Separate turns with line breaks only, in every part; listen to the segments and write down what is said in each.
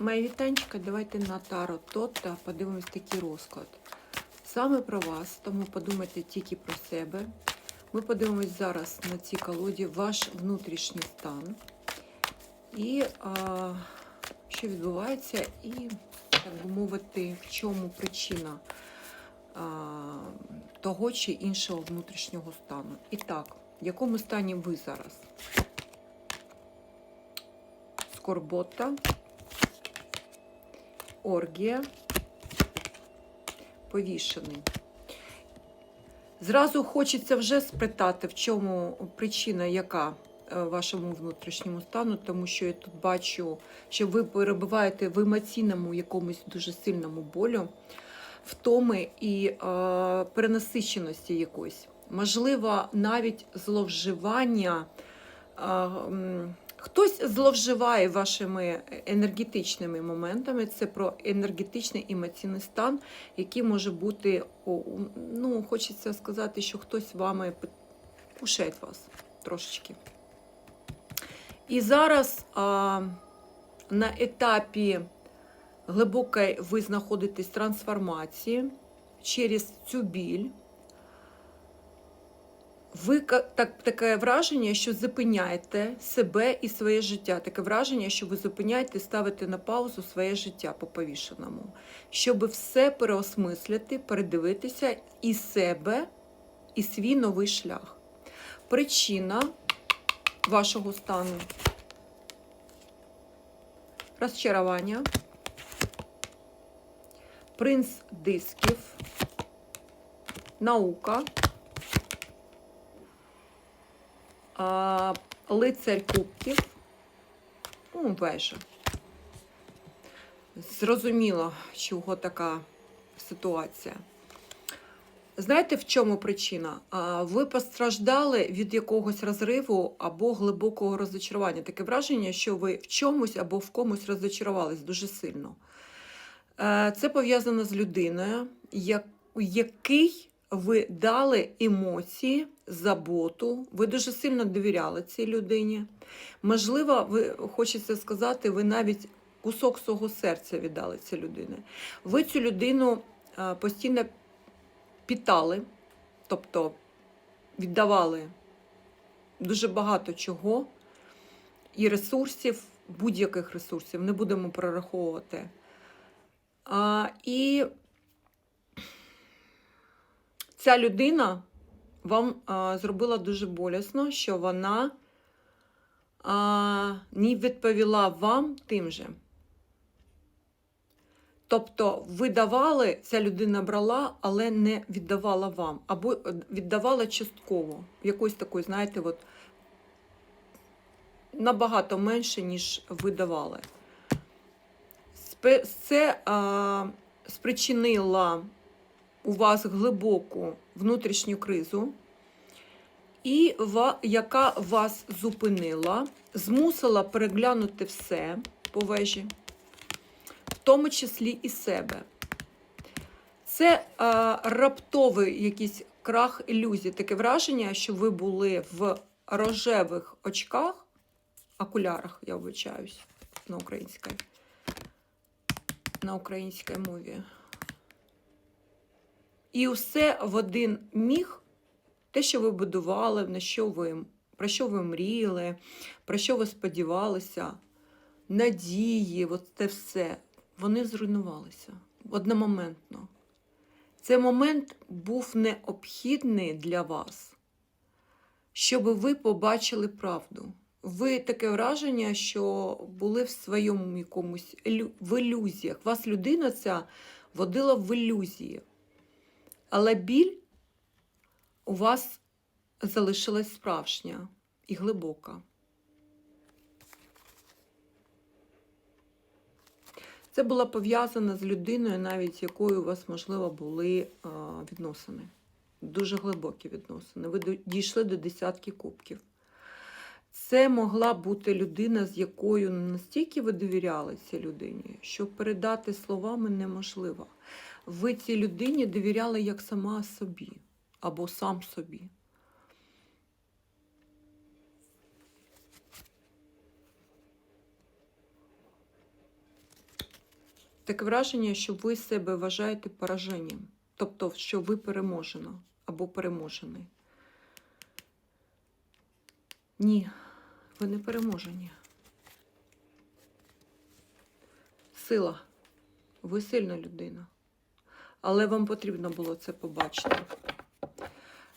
Мої вітанчика, давайте на Таро Тотта подивимось такий розклад. Саме про вас, тому подумайте тільки про себе. Ми подивимось зараз на цій колоді ваш внутрішній стан. І а, що відбувається, і, так би мовити, в чому причина а, того чи іншого внутрішнього стану. І так, в якому стані ви зараз? Скорбота, оргія, повішений. Зразу хочеться вже спитати, в чому причина, яка е, вашому внутрішньому стану, тому що я тут бачу, що ви перебуваєте в емоційному якомусь дуже сильному болю, втоми і е, перенасиченості якоїсь. Можливо, навіть зловживання. Е, Хтось зловживає вашими енергетичними моментами. Це про енергетичний емоційний стан, який може бути, ну, хочеться сказати, що хтось вами кушає вас трошечки. І зараз а, на етапі глибокої ви знаходитесь трансформації через цю біль. Ви так, таке враження, що зупиняєте себе і своє життя. Таке враження, що ви зупиняєте, ставите на паузу своє життя по повішеному, щоб все переосмислити, передивитися і себе, і свій новий шлях. Причина вашого стану розчарування, принц дисків, наука. А, лицар кубків. Ну, вежа. Зрозуміло, чого така ситуація. Знаєте, в чому причина? Ви постраждали від якогось розриву або глибокого розочарування. Таке враження, що ви в чомусь або в комусь розочарувались дуже сильно. Е, Це пов'язано з людиною, який ви дали емоції, заботу, ви дуже сильно довіряли цій людині. Можливо, ви хочеться сказати, ви навіть кусок свого серця віддали цій людині. Ви цю людину е, постійно питали, тобто віддавали дуже багато чого і ресурсів, будь-яких ресурсів, не будемо прораховувати. А, і ця людина вам а, зробила дуже болісно, що вона а, не відповіла вам тим же. Тобто ви давали, ця людина брала, але не віддавала вам, або е, віддавала частково, якось такої, знаєте, от, набагато менше, ніж ви давали. Це а, спричинило у вас глибоку внутрішню кризу, і яка вас зупинила, змусила переглянути все по вежі, в тому числі і себе. Це а, раптовий якийсь крах ілюзій. Таке враження, що ви були в рожевих очках, окулярах, я вибачаюсь на українській, на українській мові. І все в один міг, те, що ви будували, на що ви, про що ви мріяли, про що ви сподівалися, надії, от це все, вони зруйнувалися одномоментно. Цей момент був необхідний для вас, щоб ви побачили правду. Ви таке враження, що були в своєму якомусь в ілюзіях. Вас людина ця водила в ілюзії. Але біль у вас залишилась справжня і глибока. Це була пов'язана з людиною, навіть з якою у вас, можливо, були відносини. Дуже глибокі відносини. Ви дійшли до десятки кубків. Це могла бути людина, з якою настільки ви довіряли цій людині, що передати словами неможливо. Ви цій людині довіряли як сама собі або сам собі. Таке враження, що ви себе вважаєте пораженням. Тобто, що ви переможена або переможений. Ні, ви не переможені. Сила. Ви сильна людина. Але вам потрібно було це побачити.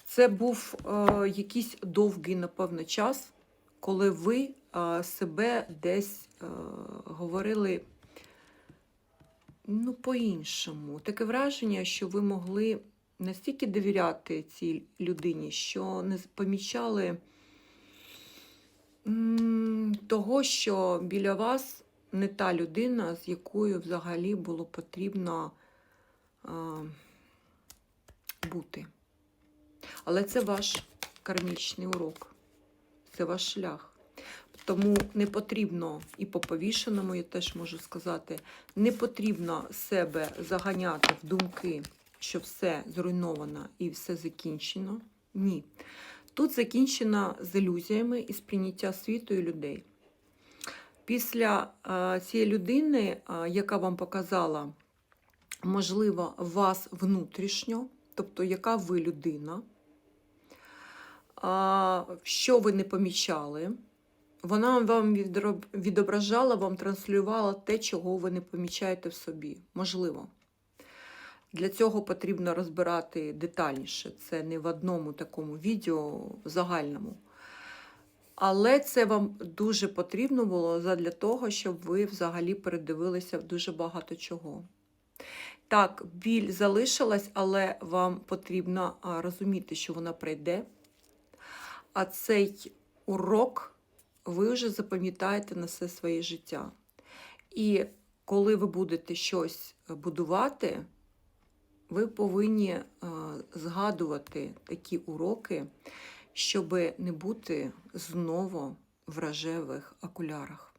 Це був е, якийсь довгий, напевно, час, коли ви е, себе десь е, говорили ну, по-іншому. Таке враження, що ви могли настільки довіряти цій людині, що не помічали того, що біля вас не та людина, з якою взагалі було потрібно а, бути. Але це ваш кармічний урок, це ваш шлях. Тому не потрібно, і по повішеному, я теж можу сказати, не потрібно себе заганяти в думки, що все зруйновано і все закінчено. Ні. Тут закінчено з ілюзіями і сприйняття світу і людей. Після е, цієї людини, е, яка вам показала, можливо, вас внутрішньо, тобто яка ви людина, що ви не помічали, вона вам відображала, вам транслювала те, чого ви не помічаєте в собі. Можливо. Для цього потрібно розбирати детальніше. Це не в одному такому відео, в загальному. Але це вам дуже потрібно було для того, щоб ви взагалі передивилися дуже багато чого. Так, біль залишилась, але вам потрібно розуміти, що вона прийде. А цей урок ви вже запам'ятаєте на все своє життя. І коли ви будете щось будувати, ви повинні е, згадувати такі уроки, щоб не бути знову в рожевих окулярах.